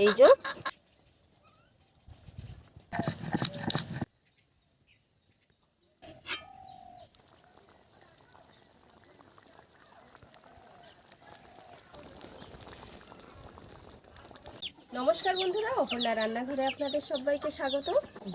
এই যে। নমস্কার বন্ধুরা, অপর্ণা রান্নাঘরে আপনাদের সবাইকে স্বাগত।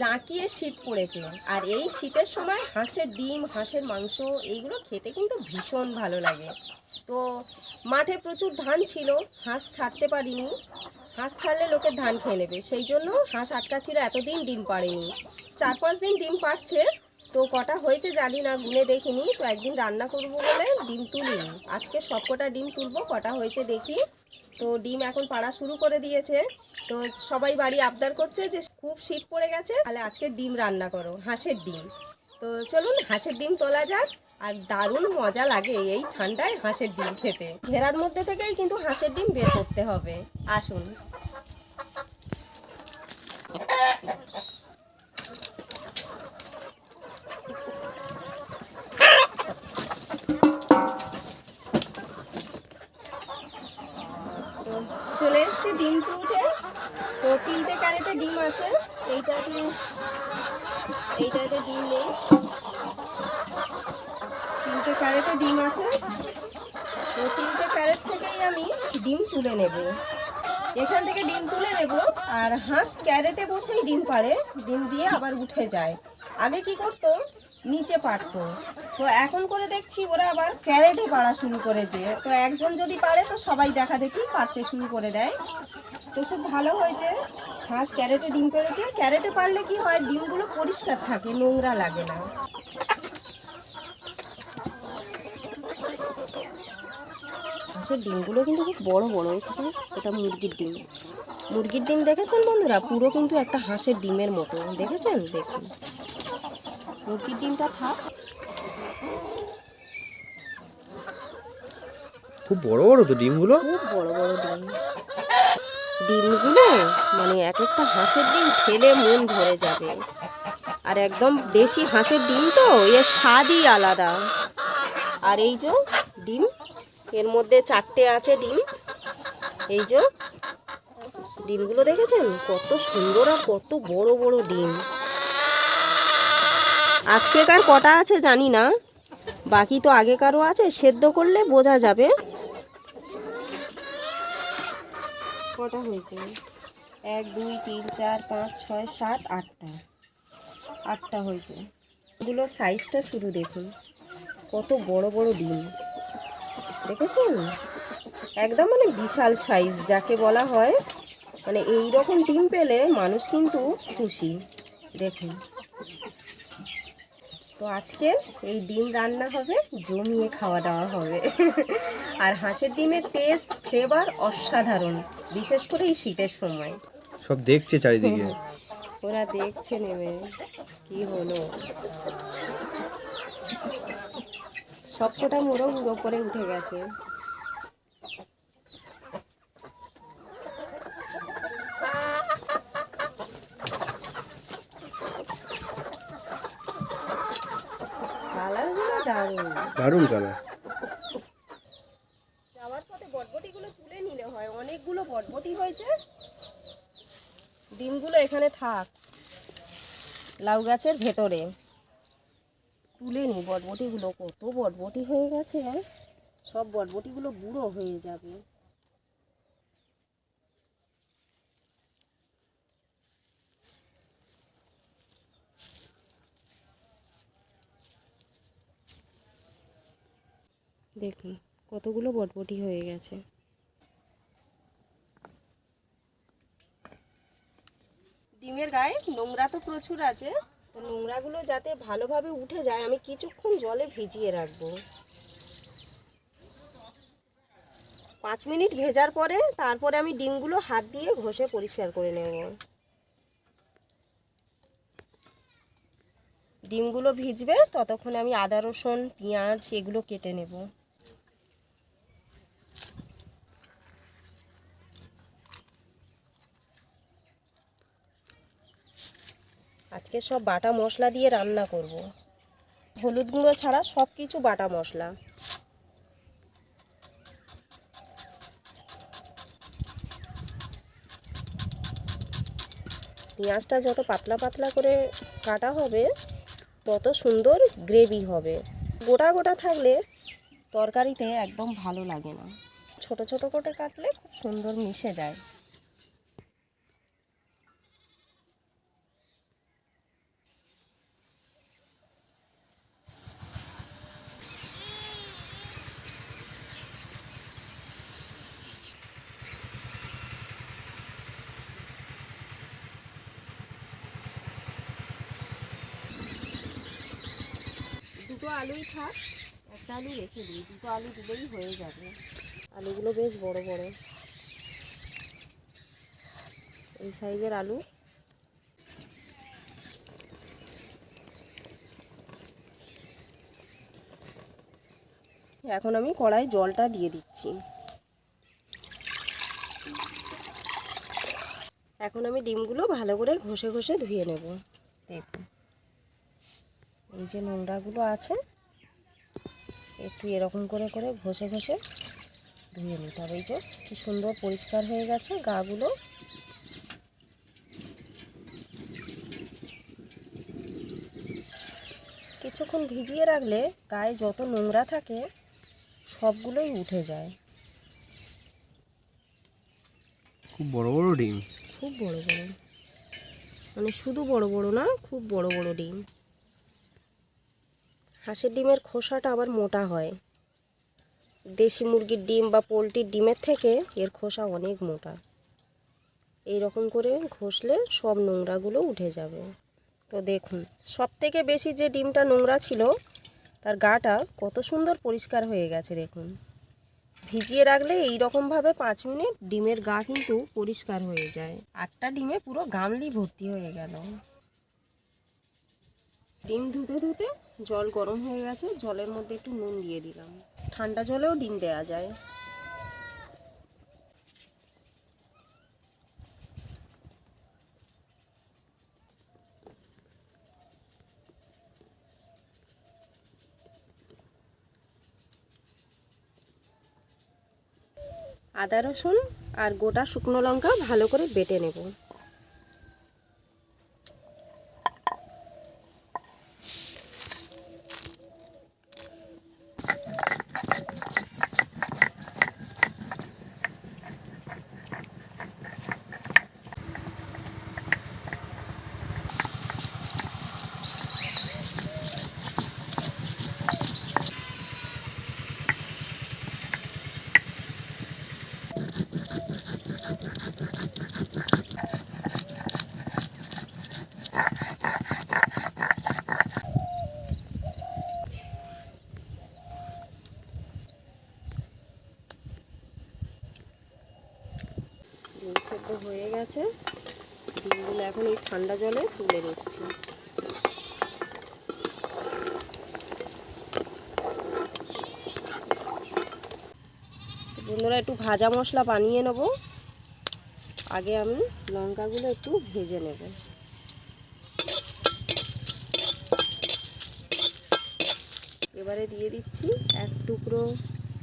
জাঁকিয়ে শীত পড়েছে, আর এই শীতের সময় হাঁসের ডিম, হাঁসের মাংস, এইগুলো খেতে কিন্তু ভীষণ ভালো লাগে। তো মাঠে প্রচুর ধান ছিল, হাঁস ছাড়তে পারিনি। হাঁস ছাড়লে লোকের ধান খেয়ে নেবে। সেই জন্য হাঁস আটকা ছিল এতদিন, ডিম পাড়েনি। চার পাঁচ দিন ডিম পাড়ছে, তো কটা হয়েছে জানি না, গুনে দেখিনি। তো একদিন রান্না করব বলে ডিম তুলিনি। আজকে সব কটা ডিম তুলবো, কটা হয়েছে দেখি। তো ডিম এখন পাড়া শুরু করে দিয়েছে। তো সবাই বাড়ি আবদার করছে যে খুব শীত পড়ে গেছে, তাহলে আজকে ডিম রান্না করো, হাঁসের ডিম। তো চলুন, হাঁসের ডিম তোলা যাক। আর দারুণ মজা লাগে এই ঠান্ডায় হাঁসের ডিম খেতে। ঘেরার মধ্যে থেকেই কিন্তু হাঁসের ডিম বের করতে হবে। আসুন। চলে এসেছি ডিম তুলতে তো তিনটে ক্যারেটে ডিম আছে। এইটাতে এইটাতে ডিম নেই। তিনটে ক্যারেটে ডিম আছে। তো তিনটে ক্যারেট থেকেই আমি ডিম তুলে নেব। এখান থেকে ডিম তুলে নেব আর হাঁস ক্যারেটে বসেই ডিম পারে ডিম দিয়ে আবার উঠে যায়। আগে কি করতো? নিচে পারতো তো এখন করে দেখছি ওরা আবার ক্যারেটে পাড়া শুরু করেছে। তো একজন যদি পারে তো সবাই দেখা দেখি পারতে শুরু করে দেয়। তো খুব ভালো হয়েছে। হাঁস ক্যারেটে ডিম পেড়েছে। ক্যারেটে পারলে কি হয়? ডিমগুলো পরিষ্কার থাকে, নোংরা লাগে না। হাঁসের ডিমগুলো কিন্তু খুব বড় বড় এটা মুরগির ডিম। মুরগির ডিম দেখেছেন বন্ধুরা? পুরো কিন্তু একটা হাঁসের ডিমের মতো। দেখেছেন? দেখুন। মুরগির ডিমটা থাক। খুব বড় বড় তো ডিমগুলো? খুব বড় বড় ডিম। ডিমগুলো মানে এক একটা হাঁসের ডিম খেলে মন ভরে যাবে। আর একদম দেশি হাঁসের ডিম তো এর স্বাদই আলাদা। আর এই যে ডিম এর মধ্যে চারটে আছে ডিম। এই যে, ডিমগুলো দেখেছেন? কত সুন্দর আর কত বড় বড় ডিম। আজকেকার কটা আছে জানি না। বাকি তো আগেকারও আছে, সেদ্ধ করলে বোঝা যাবে। কটা হয়েছে? এক, দুই, তিন, চার, পাঁচ, ছয়, সাত, আটটা। আটটা হয়েছে। এগুলোর সাইজটা শুধু দেখুন। কত বড় বড় ডিম। দেখেছেন? একদম মানে বিশাল সাইজ যাকে বলা হয়। মানে এই রকম ডিম পেলে মানুষ কিন্তু খুশি। দেখুন। তো আজকে এই ডিম রান্না হবে জমিয়ে খাওয়া দাওয়া হবে। আর হাঁসের ডিমের টেস্ট ফ্লেভার অসাধারণ বিশেষ করে এই শীতের সময়। সব দেখছে চারিদিকে। ওরা দেখছে নেমে কি হলো? সবকটা মোরগ ওপরে উঠে গেছে। দারুণ কালার। যাওয়ার পথে বটবটিগুলো তুলে নিলে হয়। অনেকগুলো বটবটি হয়েছে। ডিমগুলো এখানে থাক। লাউ গাছের ভেতরে। তুলে নি বটবটিগুলো কত বটবটি হয়ে গেছে সব বটবটিগুলো বুড়ো হয়ে যাবে। দেখুন, কতগুলো বটবটি হয়ে গেছে। ডিমের গায়ে নোংরা তো প্রচুর আছে। তো নোংরাগুলো যাতে ভালোভাবে উঠে যায়, আমি কিছুক্ষণ জলে ভিজিয়ে রাখব। পাঁচ মিনিট ভেজার পরে তারপরে আমি ডিমগুলো হাত দিয়ে ঘষে পরিষ্কার করে নেব। ডিমগুলো ভিজবে, ততক্ষণে আমি আদা রসুন, পেঁয়াজ এগুলো কেটে নেব। আজকে সব বাটা মশলা দিয়ে রান্না করব। হলুদ গুঁড়ো ছাড়া সব কিছু বাটা মশলা। পেঁয়াজটা যত পাতলা পাতলা করে কাটা হবে, তত সুন্দর গ্রেভি হবে। গোটা গোটা থাকলে তরকারিতে একদম ভালো লাগে না। ছোট ছোট করে কাটলে খুব সুন্দর মিশে যায়। দুটো আলুই থাক, একটা আলু রেখে দিই, দুটো আলু দিলেই হয়ে যাবে। আলুগুলো বেশ বড় বড়। এই সাইজের আলু। এখন আমি কড়াই জলটা দিয়ে দিচ্ছি। এখন আমি ডিমগুলো ভালো করে ঘষে ঘষে ধুয়ে নেব। দেখুন এই যে নোংরাগুলো আছে একটু এরকম করে করে ঘষে ঘষে ধুয়ে নিতে হবে। এই যে কি সুন্দর পরিষ্কার হয়ে গেছে গাগুলো। কিছুক্ষণ ভিজিয়ে রাখলে গায়ে যত নোংরা থাকে সবগুলোই উঠে যায়। খুব বড় বড় ডিম? খুব বড় বড়। মানে শুধু বড় বড় না খুব বড় বড় ডিম। হাঁসের ডিমের খোসাটা আবার মোটা হয়। দেশি মুরগির ডিম বা পোলট্রির ডিমের থেকে এর খোসা অনেক মোটা। এই রকম করে ঘষলে সব নোংরাগুলো উঠে যাবে। তো দেখুন সব থেকে বেশি যে ডিমটা নোংরা ছিল, তার গাটা কত সুন্দর পরিষ্কার হয়ে গেছে দেখুন। ভিজিয়ে রাখলে এই রকমভাবে পাঁচ মিনিট ডিমের গা কিন্তু পরিষ্কার হয়ে যায়। আটটা ডিমে পুরো গামলি ভর্তি হয়ে গেল। ডিম ধুতে ধুতে জল গরম হয়ে গেছে, জলের মধ্যে একটু নুন দিয়ে দিলাম। ঠান্ডা জলেও ডিম দেওয়া যায়। আদা রসুন আর গোটা শুকনো লঙ্কা ভালো করে বেটে নেব ডিম সেদ্ধ হয়ে গেছে ডিমগুলো এখন এই ঠান্ডা জলে তুলে নিচ্ছি। বন্ধুরা, একটু ভাজা মশলা বানিয়ে নেব। আগে আমি লঙ্কাগুলো একটু ভেজে নেব। এবারে দিয়ে দিচ্ছি এক টুকরো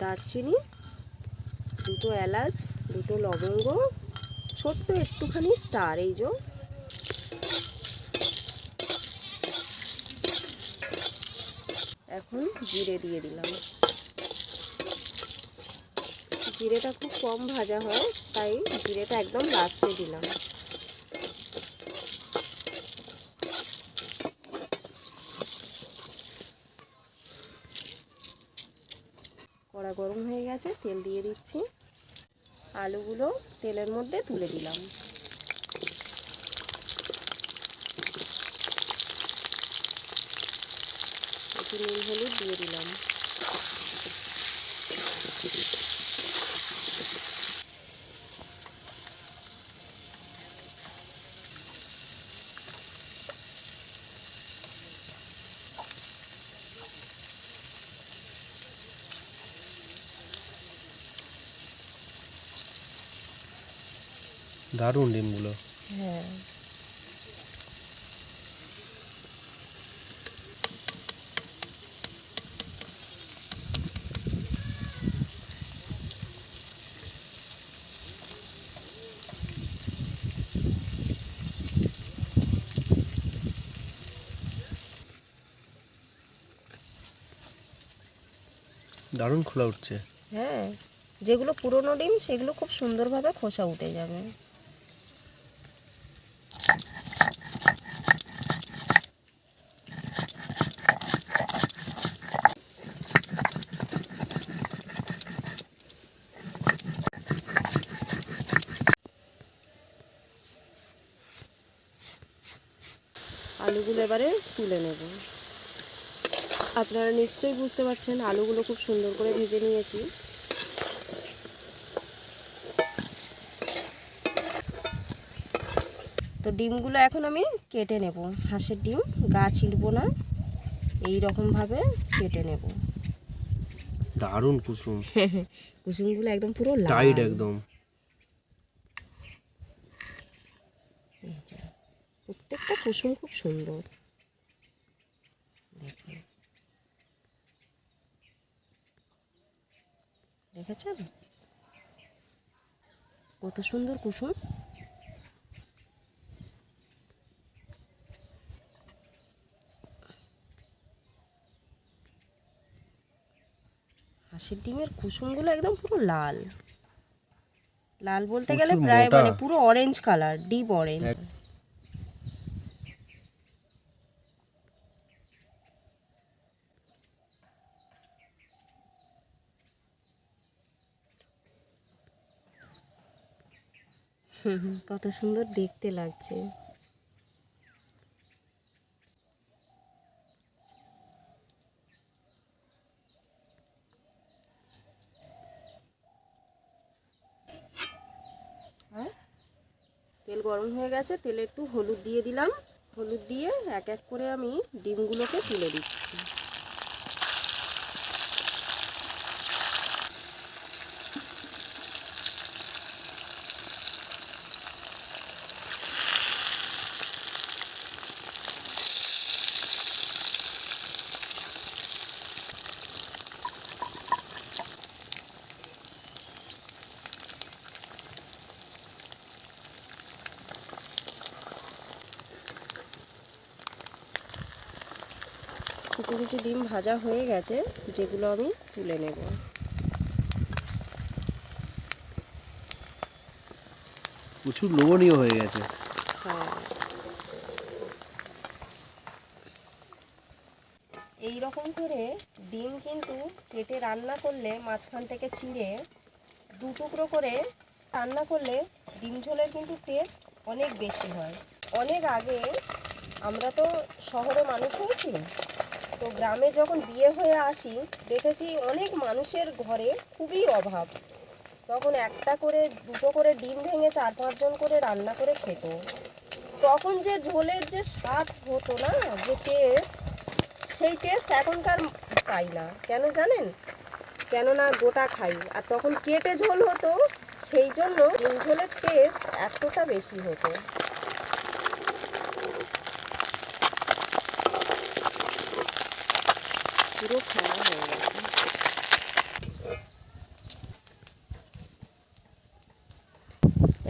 দারচিনি, দুটো এলাচ, দুটো লবঙ্গ ছোট্ট একটুখানি স্টার, এই যে। এখন জিরে দিয়ে দিলাম। জিরেটা খুব কম ভাজা হয়, তাই জিরেটা একদম লাস্টে দিলাম। কড়া গরম হয়ে গেছে, তেল দিয়ে দিচ্ছি। আলুগুলো তেলের মধ্যে তুলে দিলাম। একটু নুন হলুদ দিয়ে দিলাম। দারুণ ডিমগুলো। হ্যাঁ। দারুণ খোলা উঠছে। হ্যাঁ যেগুলো পুরনো ডিম সেগুলো খুব সুন্দরভাবে খোসা উঠে যাবে। আলুগুলো এবারে তুলে নেব। আপনারা নিশ্চয়ই বুঝতে পারছেন আলুগুলো খুব সুন্দর করে ভেজে নিয়েছি। তো ডিমগুলো এখন আমি কেটে নেব। হাঁসের ডিম গা ছিঁড়বো না এই রকমভাবে কেটে নেব। দারুণ কুসুম। কুসুমগুলো একদম পুরো লাল। টাইট একদম এই যে, প্রত্যেকটা কুসুম খুব সুন্দর। দেখেছেন? কত সুন্দর কুসুম। হাঁসের ডিমের কুসুমগুলো একদম পুরো লাল। লাল বলতে গেলে প্রায়। মানে পুরো অরেঞ্জ কালার ডিপ অরেঞ্জ এক- কত সুন্দর দেখতে লাগছে। আর তেল গরম হয়ে গেছে, তেলে একটু হলুদ দিয়ে দিলাম। হলুদ দিয়ে এক এক করে আমি ডিমগুলোকে তুলে দিচ্ছি। কিছু কিছু ডিম ভাজা হয়ে গেছে যেগুলো আমি তুলে নেব। প্রচুর লোভনীয় হয়ে গেছে। হ্যাঁ। এই রকম করে ডিম কিন্তু কেটে রান্না করলে মাঝখান থেকে চিড়ে দু টুকরো করে রান্না করলে ডিম ঝোলের কিন্তু টেস্ট অনেক বেশি হয়। অনেক আগে আমরা তো শহরে মানুষ হয়েছি তো গ্রামে যখন বিয়ে হয়ে আসি, দেখেছি অনেক মানুষের ঘরে খুবই অভাব। তখন একটা করে, দুটো করে ডিম ভেঙে চার পাঁচজন করে রান্না করে খেত। তখন যে ঝোলের যে স্বাদ হতো না, যে টেস্ট সেই টেস্ট এখনকার পাই না। কেন জানেন? কেননা গোটা খাই। আর তখন কেটে ঝোল হতো, সেই জন্য ডিম ঝোলের টেস্ট এতটা বেশি হতো। পুরো খাওয়া হয়ে গেছে।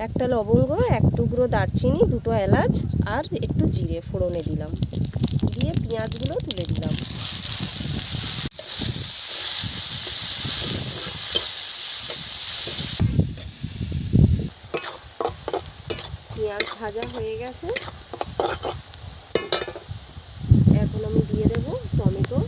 একটা লবঙ্গ, এক টুকরো দারচিনি, দুটো এলাচ আর একটু জিরে ফোড়নে দিলাম। দিয়ে পেঁয়াজগুলো তুলে দিলাম। পেঁয়াজ ভাজা হয়ে গেছে এখন আমি দিয়ে দেব টমেটো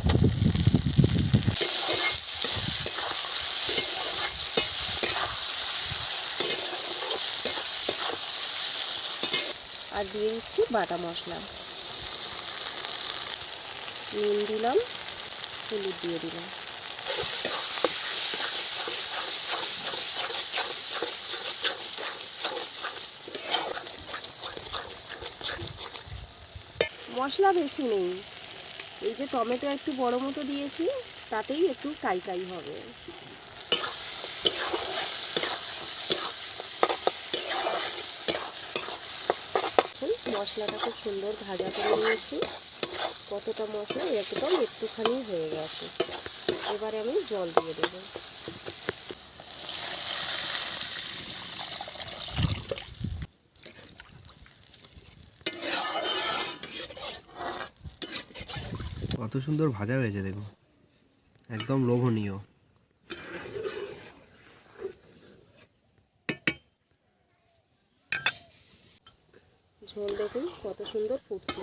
আর দিয়ে দিচ্ছি বাটা মশলা। নুন দিলাম, হলুদ দিয়ে দিলাম। মশলা বেশি নেই। এই যে টমেটো একটু বড় মতো দিয়েছি, তাতেই একটু কাই কাই হবে এখন মশলাটা খুব সুন্দর ভাজা করে নিয়েছি। কতটা মশলা একদম একটুখানি হয়ে গেছে। এবারে আমি জল দিয়ে দেবো। কত সুন্দর ভাজা হয়েছে দেখো একদম লোভনীয় ঝোল দেখুন কত সুন্দর ফুটছে।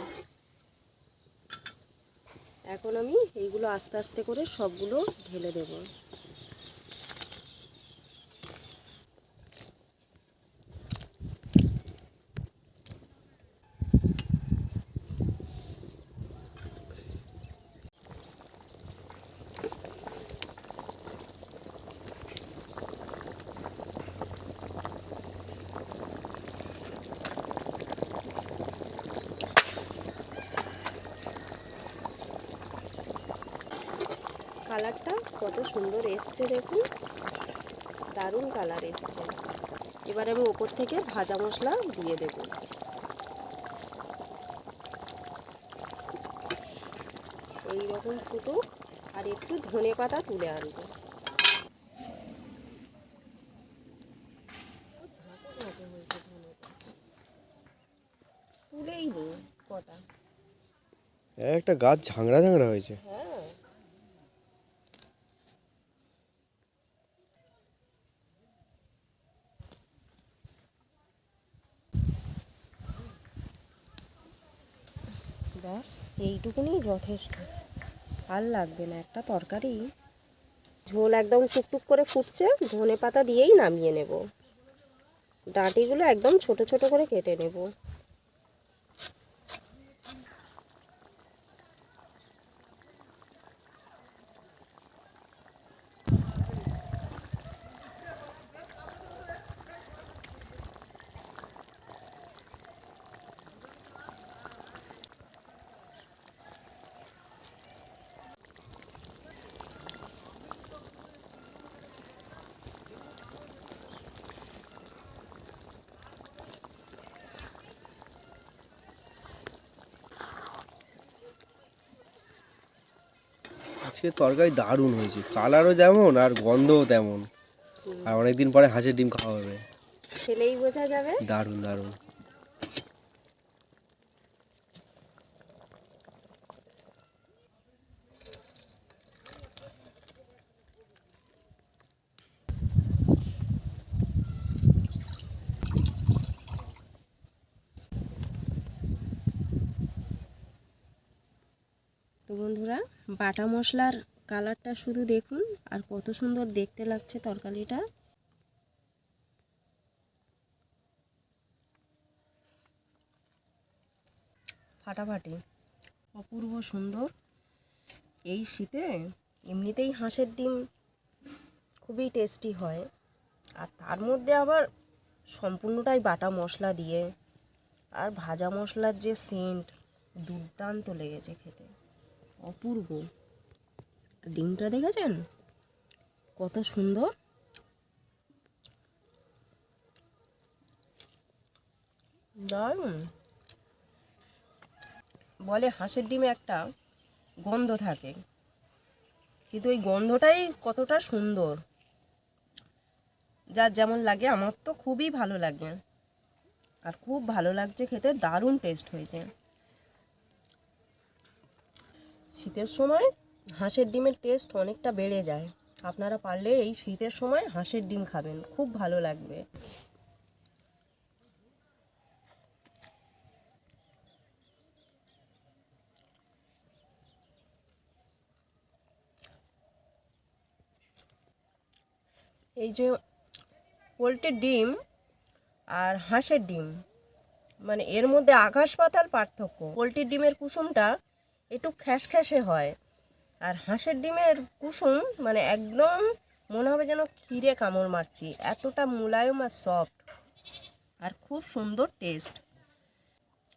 এখন আমি এইগুলো আস্তে আস্তে করে সবগুলো ঢেলে দেব। কালারটা কত সুন্দর এসছে দেখুন। দারুণ কালার এসছে। এবার আমি ওপর থেকে ভাজা মশলা দিয়ে দেব। এই রকম ফুটুক আর একটু ধনে পাতা তুলে আনব। তুলেই কটা। একটা গাছ ঝাংড়া ঝাংড়া হয়েছে। যথেষ্ট। আর লাগবে না, একটা তরকারি। ঝোল একদম টুকটুক করে ফুটছে ধনে পাতা দিয়েই নামিয়ে নেব। ডাঁটিগুলো একদম ছোট ছোট করে কেটে নেব। আজকে তরকারি দারুণ হয়েছে। কালারও যেমন আর গন্ধও তেমন। আর অনেকদিন পরে হাঁসের ডিম খাওয়া হবে। খেলেই বোঝা যাবে। দারুণ দারুণ তো বন্ধুরা বাটা মশলার কালারটা শুধু দেখুন আর কত সুন্দর দেখতে লাগছে তরকারিটা। ফাটাফাটি, অপূর্ব সুন্দর। এই শীতে এমনিতেই হাঁসের ডিম খুবই টেস্টি হয়। আর তার মধ্যে আবার সম্পূর্ণটাই বাটা মশলা দিয়ে আর ভাজা মশলার যে সেন্ট দুর্দান্ত লেগেছে খেতে। অপূর্ব। ডিমটা দেখেছেন? কত সুন্দর। দারুণ। বলে হাঁসের ডিমে একটা গন্ধ থাকে। কিন্তু ওই গন্ধটাই কতটা সুন্দর। যার যেমন লাগে, আমার তো খুবই ভালো লাগে। আর খুব ভালো লাগছে খেতে, দারুণ টেস্ট হয়েছে। শীতের সময় হাঁসের ডিমের টেস্ট অনেকটা বেড়ে যায়। আপনারা পারলে এই শীতের সময় হাঁসের ডিম খাবেন, খুব ভালো লাগবে। এই যে পোলট্রির ডিম আর হাঁসের ডিম মানে এর মধ্যে আকাশ পাতার পার্থক্য। পোলট্রির ডিমের কুসুমটা একটু খ্যাসখ্যাসে হয়। আর হাঁসের ডিমের কুসুম মানে একদম মনে হবে যেন ক্ষীরে কামড় মারছি। এতটা মুলায়ম আর সফট আর খুব সুন্দর টেস্ট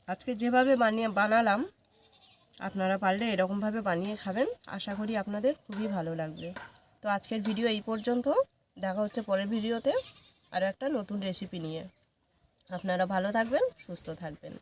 আজকে যেভাবে বানিয়ে বানালাম, আপনারা পারলে এরকমভাবে বানিয়ে খাবেন। আশা করি আপনাদের খুবই ভালো লাগবে। তো আজকের ভিডিও এই পর্যন্ত। দেখা হচ্ছে পরের ভিডিওতে। আরও একটা নতুন রেসিপি নিয়ে। আপনারা ভালো থাকবেন, সুস্থ থাকবেন।